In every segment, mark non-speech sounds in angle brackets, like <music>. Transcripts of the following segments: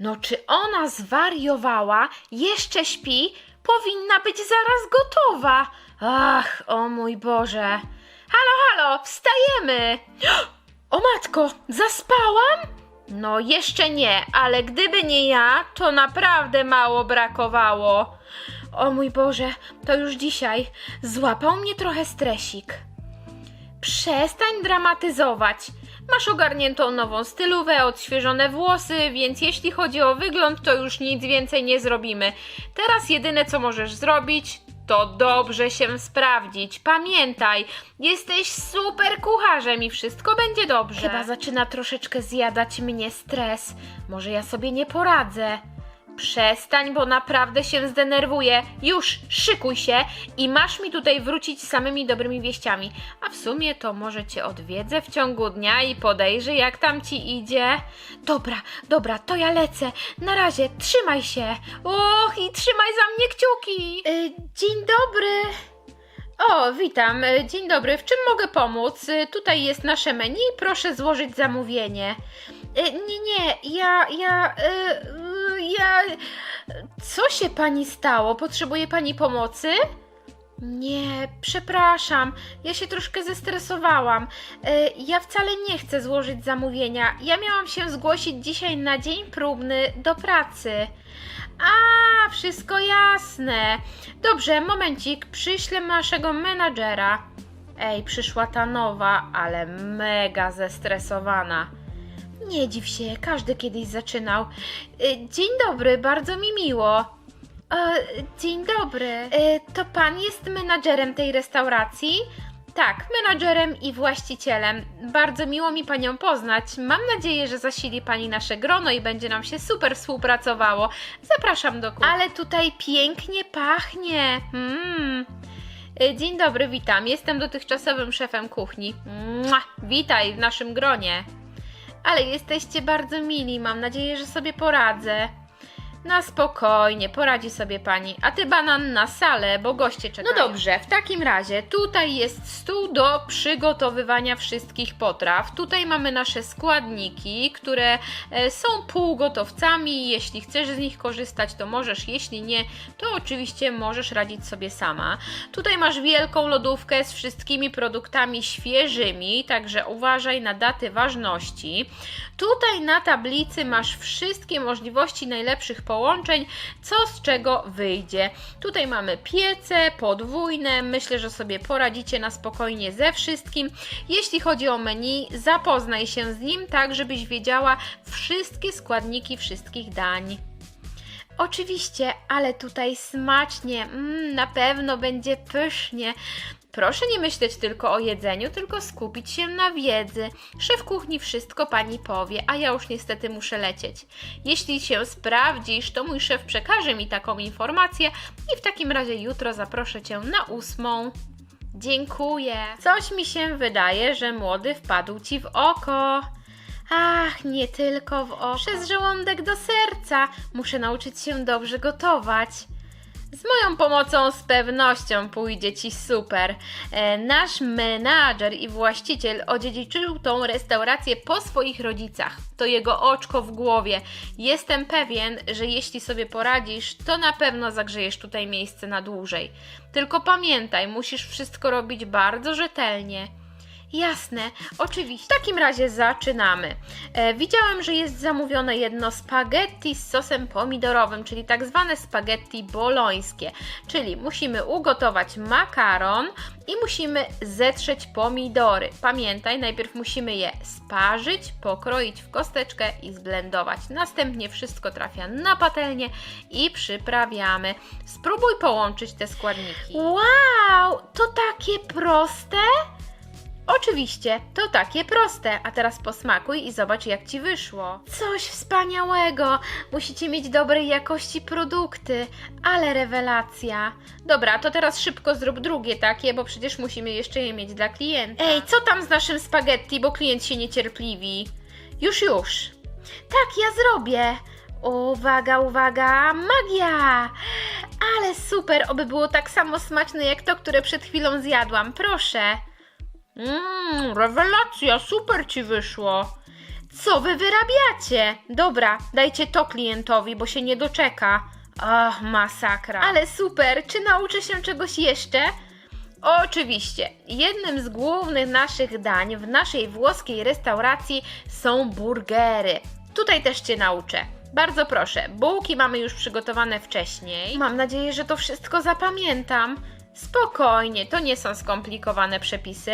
No czy ona zwariowała? Jeszcze śpi? Powinna być zaraz gotowa. Ach, o mój Boże. Halo, halo, wstajemy. <gasps> O matko, zaspałam? No jeszcze nie, ale gdyby nie ja, to naprawdę mało brakowało. O mój Boże, to już dzisiaj. Złapał mnie trochę stresik. Przestań dramatyzować. Masz ogarniętą nową stylówę, odświeżone włosy, więc jeśli chodzi o wygląd, to już nic więcej nie zrobimy. Teraz jedyne co możesz zrobić, to dobrze się sprawdzić. Pamiętaj, jesteś super kucharzem i wszystko będzie dobrze. Chyba zaczyna troszeczkę zjadać mnie stres. Może ja sobie nie poradzę. Przestań, bo naprawdę się zdenerwuję. Już, szykuj się i masz mi tutaj wrócić z samymi dobrymi wieściami. A w sumie to może cię odwiedzę w ciągu dnia i podejrzę, jak tam ci idzie. Dobra, dobra, to ja lecę. Na razie, trzymaj się. Och, i trzymaj za mnie kciuki. Y, dzień dobry. O, witam. Y, Dzień dobry. W czym mogę pomóc? Y, Tutaj jest nasze menu. Proszę złożyć zamówienie. Y, Nie, nie, ja, ja, y, ja. Co się pani stało? Potrzebuje pani pomocy? Nie, przepraszam, ja się troszkę zestresowałam. Y, Ja wcale nie chcę złożyć zamówienia. Ja miałam się zgłosić dzisiaj na dzień próbny do pracy. A, wszystko jasne. Dobrze, momencik, przyślę naszego menadżera. Ej, przyszła ta nowa, ale mega zestresowana. Nie dziw się, każdy kiedyś zaczynał. Y, Dzień dobry, bardzo mi miło. E, dzień dobry. E, to pan jest menadżerem tej restauracji? Tak, menadżerem i właścicielem. Bardzo miło mi panią poznać. Mam nadzieję, że zasili pani nasze grono i będzie nam się super współpracowało. Zapraszam do kuchni. Ale tutaj pięknie pachnie. Mm. E, Dzień dobry, witam. Jestem dotychczasowym szefem kuchni. Mua, witaj w naszym gronie. Ale jesteście bardzo mili, mam nadzieję, że sobie poradzę. Na spokojnie, poradzi sobie pani. A ty banan na salę, bo goście czekają. No dobrze, w takim razie tutaj jest stół do przygotowywania wszystkich potraw. Tutaj mamy nasze składniki, które e, są półgotowcami. Jeśli chcesz z nich korzystać, to możesz. Jeśli nie, to oczywiście możesz radzić sobie sama. Tutaj masz wielką lodówkę z wszystkimi produktami świeżymi, także uważaj na daty ważności. Tutaj na tablicy masz wszystkie możliwości najlepszych połączeń, co z czego wyjdzie. Tutaj mamy piece podwójne, myślę, że sobie poradzicie na spokojnie ze wszystkim. Jeśli chodzi o menu, zapoznaj się z nim tak, żebyś wiedziała wszystkie składniki wszystkich dań. Oczywiście, ale tutaj smacznie, mm, na pewno będzie pysznie. Proszę nie myśleć tylko o jedzeniu, tylko skupić się na wiedzy. Szef kuchni wszystko pani powie, a ja już niestety muszę lecieć. Jeśli się sprawdzisz, to mój szef przekaże mi taką informację i w takim razie jutro zaproszę cię na ósmą. Dziękuję. Coś mi się wydaje, że młody wpadł ci w oko. Ach, nie tylko w oko. Przez żołądek do serca. Muszę nauczyć się dobrze gotować. Z moją pomocą z pewnością pójdzie Ci super. E, nasz menadżer i właściciel odziedziczył tą restaurację po swoich rodzicach. To jego oczko w głowie. Jestem pewien, że jeśli sobie poradzisz, to na pewno zagrzejesz tutaj miejsce na dłużej. Tylko pamiętaj, musisz wszystko robić bardzo rzetelnie. Jasne, oczywiście. W takim razie zaczynamy. E, widziałem, że jest zamówione jedno spaghetti z sosem pomidorowym, czyli tak zwane spaghetti bolońskie. Czyli musimy ugotować makaron i musimy zetrzeć pomidory. Pamiętaj, najpierw musimy je sparzyć, pokroić w kosteczkę i zblendować. Następnie wszystko trafia na patelnię i przyprawiamy. Spróbuj połączyć te składniki. Wow, to takie proste? Oczywiście, to takie proste, a teraz posmakuj i zobacz jak Ci wyszło. Coś wspaniałego! Musicie mieć dobrej jakości produkty, ale rewelacja. Dobra, to teraz szybko zrób drugie takie, bo przecież musimy jeszcze je mieć dla klienta. Ej, co tam z naszym spaghetti, bo klient się niecierpliwi. Już, już. Tak, ja zrobię. Uwaga, uwaga, magia! Ale super, oby było tak samo smaczne jak to, które przed chwilą zjadłam. Proszę. Mmm, rewelacja, super ci wyszło. Co wy wyrabiacie? Dobra, dajcie to klientowi, bo się nie doczeka. Ach, masakra. Ale super, czy nauczę się czegoś jeszcze? Oczywiście. Jednym z głównych naszych dań w naszej włoskiej restauracji są burgery. Tutaj też Cię nauczę. Bardzo proszę, bułki mamy już przygotowane wcześniej. Mam nadzieję, że to wszystko zapamiętam. Spokojnie, to nie są skomplikowane przepisy.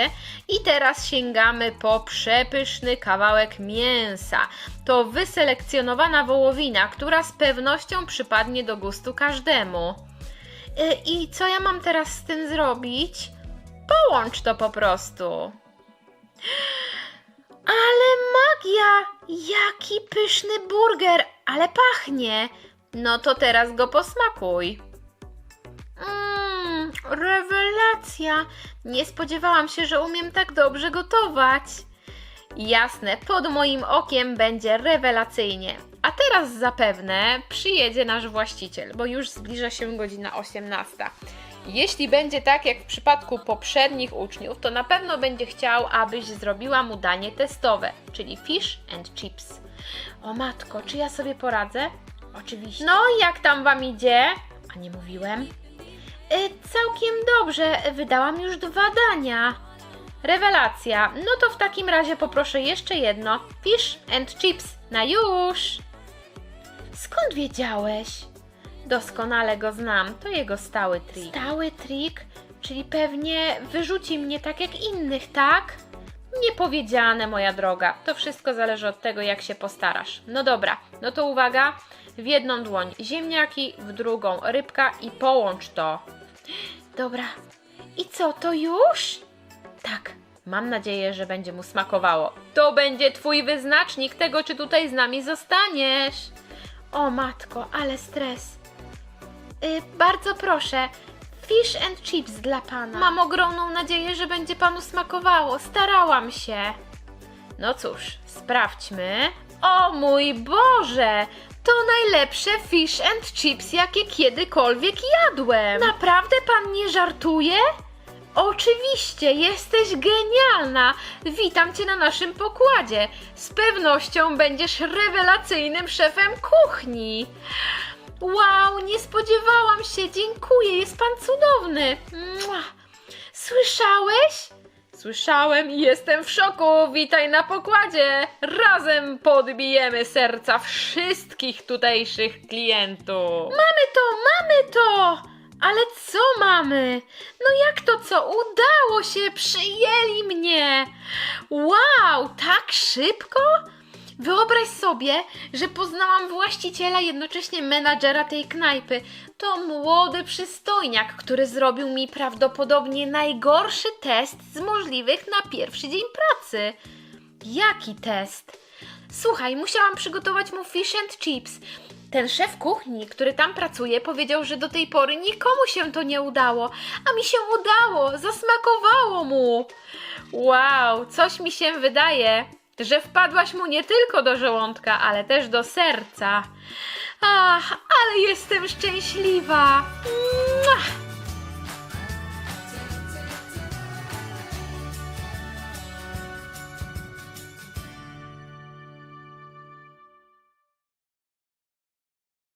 I teraz sięgamy po przepyszny kawałek mięsa. To wyselekcjonowana wołowina, która z pewnością przypadnie do gustu każdemu. Y, I co ja mam teraz z tym zrobić? Połącz to po prostu. Ale magia! Jaki pyszny burger, ale pachnie. No to teraz go posmakuj. Rewelacja! Nie spodziewałam się, że umiem tak dobrze gotować. Jasne, pod moim okiem będzie rewelacyjnie. A teraz zapewne przyjedzie nasz właściciel, bo już zbliża się godzina 18. Jeśli będzie tak jak w przypadku poprzednich uczniów, to na pewno będzie chciał, abyś zrobiła mu danie testowe, czyli fish and chips. O matko, czy ja sobie poradzę? Oczywiście. No, jak tam wam idzie? A nie mówiłem? Y, całkiem dobrze, wydałam już dwa dania. Rewelacja. No to w takim razie poproszę jeszcze jedno. Fish and chips. Na już! Skąd wiedziałeś? Doskonale go znam. To jego stały trik. Stały trik? Czyli pewnie wyrzuci mnie tak jak innych, tak? Niepowiedziane, moja droga. To wszystko zależy od tego, jak się postarasz. No dobra, no to uwaga. W jedną dłoń ziemniaki, w drugą rybka i połącz to. Dobra. I co, to już? Tak, mam nadzieję, że będzie mu smakowało. To będzie twój wyznacznik tego, czy tutaj z nami zostaniesz. O matko, ale stres. Y, bardzo proszę, fish and chips dla pana. Mam ogromną nadzieję, że będzie panu smakowało. Starałam się. No cóż, sprawdźmy. O mój Boże! To najlepsze fish and chips, jakie kiedykolwiek jadłem. Naprawdę pan nie żartuje? Oczywiście, jesteś genialna! Witam cię na naszym pokładzie. Z pewnością będziesz rewelacyjnym szefem kuchni. Wow, nie spodziewałam się. Dziękuję, jest pan cudowny. Mua. Słyszałeś? Słyszałem i jestem w szoku. Witaj na pokładzie. Razem podbijemy serca wszystkich tutejszych klientów. Mamy to, mamy to! Ale co mamy? No jak to co? Udało się, przyjęli mnie! Wow, tak szybko? Wyobraź sobie, że poznałam właściciela, jednocześnie menadżera tej knajpy. To młody przystojniak, który zrobił mi prawdopodobnie najgorszy test z możliwych na pierwszy dzień pracy. Jaki test? Słuchaj, musiałam przygotować mu fish and chips. Ten szef kuchni, który tam pracuje, powiedział, że do tej pory nikomu się to nie udało, a mi się udało, zasmakowało mu. Wow, coś mi się wydaje, że wpadłaś mu nie tylko do żołądka, ale też do serca. Ach, ale jestem szczęśliwa.